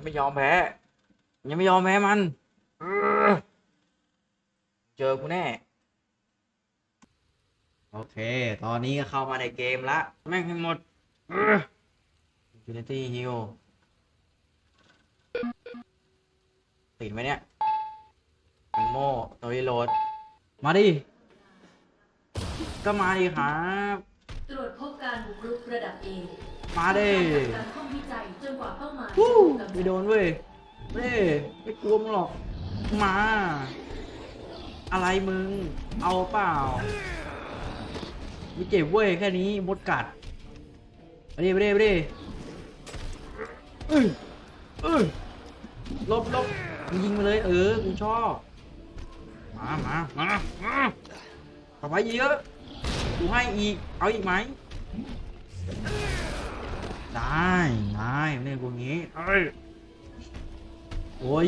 จะไม่ยอมแพ้ยังไม่ยอมแพ้มันเออเจอกูแน่ โอเค ตอนนี้ก็เข้ามาในเกมละ แม่งให้หมดเออ Infinity Heal ติดไหมเนี่ยแองโม่ตัวรีโหลดมาดิ ก็มาดิครับ ตรวจพบการบุกรุกระดับ A มาดิ นกว่าเป้าหมายวู้จะถูกกำจัดไม่โดนเว้ยเว้ยไม่กลัวมึงหรอก มา อะไรมึง เอาเปล่า ไม่เจ็บเว้ยแค่นี้มดกัดไปดิไปดิไปดิเอ้ยเอ้ยลบลบมึงยิงมาเลย เออ กูชอบ มามามามาต่อไปเยอะ กูให้อีก เอาอีกไหม ได้ได้เนี่ยกูงี้เอ้ยโอ้ย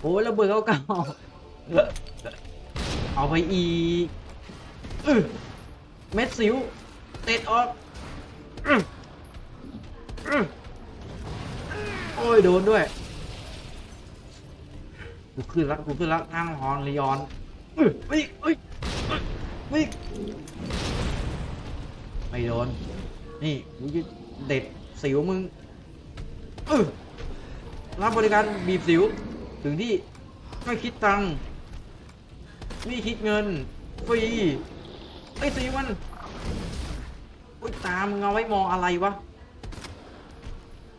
โอ้ยระเบิดเก่าๆเอาไปอีกอื้อเม็ดสิวเตะออกอื้ออื้อโอ้ย โดนด้วยกูขึ้นละกูขึ้นละนั่งฮอนลีออนอื้อไม่เอ้ยไม่ไม่โดน นี่กูจะ เด็ดสิวมึงรับบริการบีบสิว ถึงที่ไม่คิดตังค์ไม่คิดเงินฟรีไอ้สิวมันโอ้ยตามึงเอาไว้มองอะไรวะ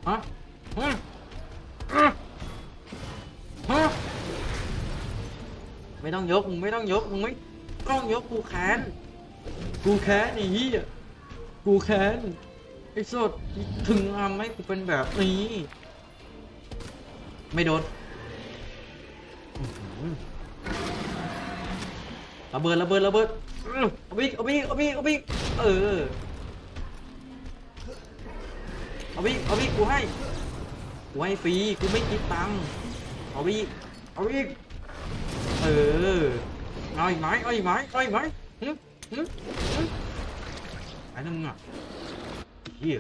ฮะฮะฮะไม่ต้องยกมึงไม่ต้องยกมึงไม่ต้องยกกูแค้นกูแค้นไอ้เหี้ยกูแค้น ไอ้สดถึงทำให้กูเป็นแบบนี้ ไม่โดนระเบิดระเบิดระเบิดเอาไปอีกเอาไปอีกเอาไปอีกเอาไปอีกเออเอาไปอีกเอาไปอีกกูให้กูให้ฟรีกูไม่คิดตังค์เอาไปอีกเอาไปอีกเออเอาอีกไหมเอาอีกไหมเอาอีกไหมหึหึหึไอ้นั่นมึงอะ เฮีย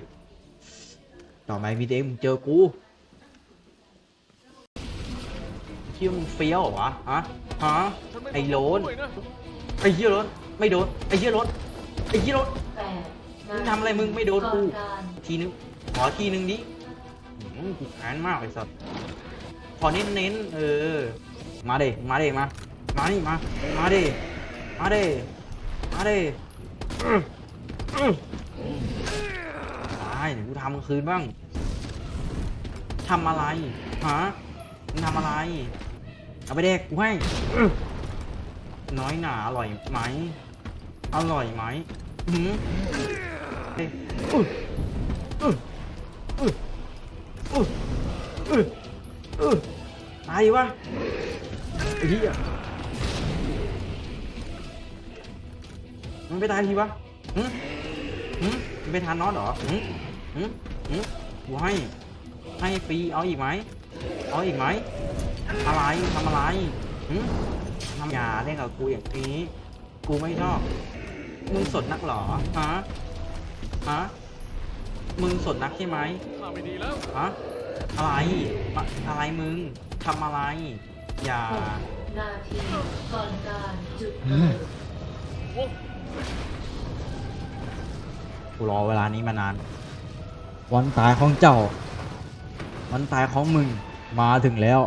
ต่อไปมีเด็กมึงเจอกูเที่ยมึงเฟี้ยวเหรอวะฮะฮะไอ้โลนไอ้เหี้ยโลนไม่โดนไอ้เหี้ยโลนไอ้เหี้ยโลนแปดมึงทำอะไรมึงไม่โดนกูก่อการทีนึงขอทีนึงดิอื้อหือกูแค้นมากไอ้สัสขอเน้นเน้นๆเออ มาเด้มาเด้มา มานี่มา มาเด้มาเด้มาเด้อื้ออื้อได้ เดี๋ยวกูทำกลางคืนบ้างทำอะไรฮะมึงทำอะไร เอาไปเด็กกูให้น้อยหนาอร่อยไหมอร่อยไหมอือหือเฮ้ยอื้ออื้ออื้ออื้ออื้ออื้อตายวะไอ้เหี้ยมันไปตายทีวะหืมหืมมึงไปทานน็อเหรอหืม หืมหืมกูให้ให้ฟรีเอาอีกไหมเอาอีกไหมอะไรทำอะไรหืมทำอย่าเล่นกับกูอย่างนี้ กูไม่ชอบมึงสดนักเหรอฮะฮะมึงสดนักใช่ไหมข้าไม่ดีแล้วฮะอะไรมาอะไรมึงทำอะไร อย่าหกนาทีก่อนการจุดระเบิดวงกูรอเวลานี้มานาน วันตายของเจ้า วันตายของมึงมาถึงแล้ว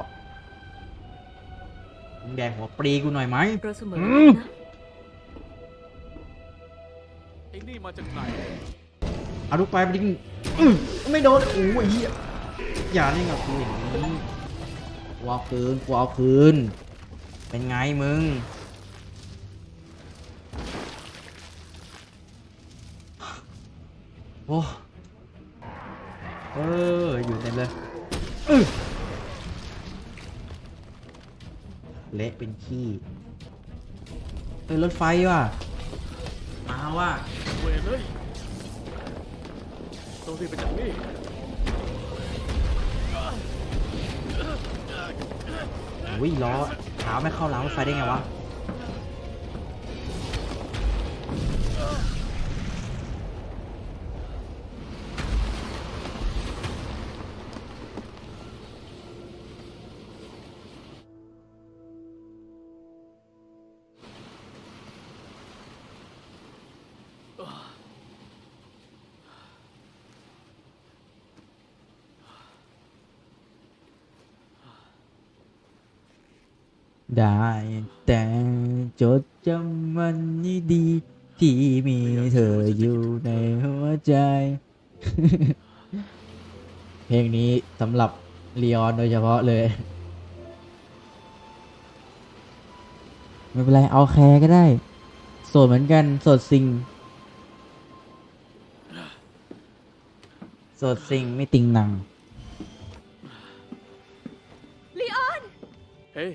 มึงแดงหัวปรีกูหน่อยไหมเราเสมออืกันมนะไอ้นี่มาจากไหน เอาลูกไปไปดิงอื้อไม่โดนโอ้ยเหี้ยอย่าเล่นกับกูอย่างนี้กูเอาคืนกูเอาคืน เป็นไงมึง โอ้ เอออยู่เต็มเลยอื้อเละเป็นขี้เออรถไฟว่ะมาว่ะเวรเลยต้องรีบไปจากนี่อุ้ยล้อเท้าไม่เข้ารางรถไฟได้ไงวะ ได้แต่จดจำมันนี้ดี ที่มีเธออยู่ในหัวใจ เพลงนี้สำหรับลีออนโดยเฉพาะเลย ไม่เป็นไร เอาแคร์ก็ได้ โสดเหมือนกัน โสดซิง โสดซิงไม่ติงหนังลีออน เฮ้ย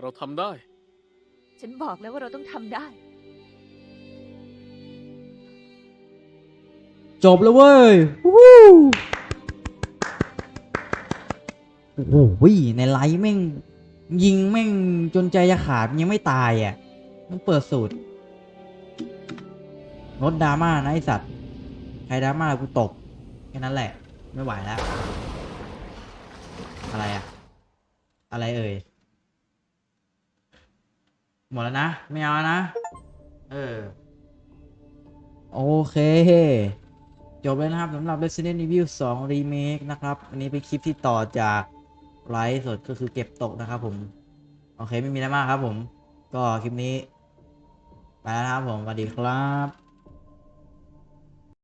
เราทำได้ ฉันบอกแล้วว่าเราต้องทำได้ จบแล้วเว้ยวู้โอ้โหในไลฟ์แม่ง ยิงแม่งจนใจจะขาดยังไม่ตายอะต้องเปิดสูตรลดดราม่านะไอสัตว์ ใครดราม่ากูตกแค่นั้นแหละ ไม่ไหวแล้ว อะไรอะอะไรเอ่ยห มดแล้วนะ ไม่เอานะ เออ โอเคจบแล้วนะครับสำหรับ Resident Evil 2 Remake นะครับ อันนี้เป็นคลิปที่ต่อจากไลฟ์สดก็คือเก็บตกนะครับผม โอเคไม่มีอะไรมากครับผม ก็คลิปนี้ ไปแล้วครับผมสวัสดีครับ